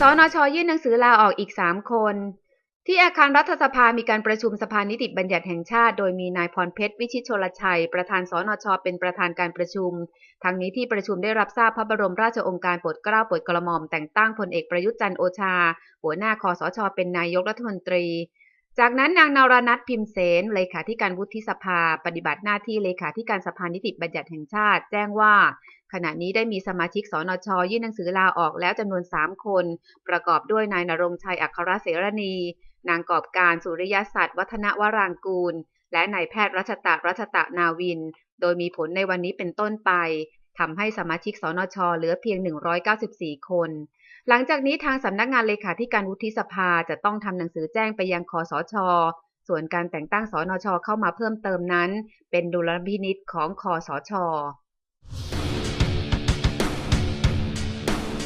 สนชยื่นหนังสือลาออกอีก3คน ที่อาคารรัฐสภามีการประชุมสภานิติบัญญัติแห่งชาติ โดยมีนายพรเพชรวิชิตชลชัย ประธานสนชเป็นประธานการประชุม ทั้งนี้ที่ประชุมได้รับทราบพระบรมราชโองการโปรดเกล้าโปรดกระหม่อมแต่งตั้งพลเอกประยุทธ์จันทร์โอชา หัวหน้าคอสช เป็นนายกรัฐมนตรี จากนั้นนางนารนัทพิมเสนเลขาธิการวุฒิสภา ปฏิบัติหน้าที่เลขาธิการสภานิติบัญญัติแห่งชาติ แจ้งว่า ขณะนี้ได้มีสมาชิกสนช ยื่นหนังสือลาออกแล้วจำนวน 3 คน ประกอบด้วยนายนรงชัยอัครเสรณี นางกอบการสุริยศักดิ์วัฒนวรางกูล และนายแพทย์รัชตะรัชตะนาวิน โดยมีผลในวันนี้เป็นต้นไป ทำให้สมาชิกสนช เหลือเพียง 194 คน หลังจากนี้ทางสำนักงานเลขาธิการวุฒิสภาจะต้องทำหนังสือแจ้งไปยังคอสช ส่วนการแต่งตั้งสนช เข้ามาเพิ่มเติมนั้น เป็นดุลพินิษของคอสช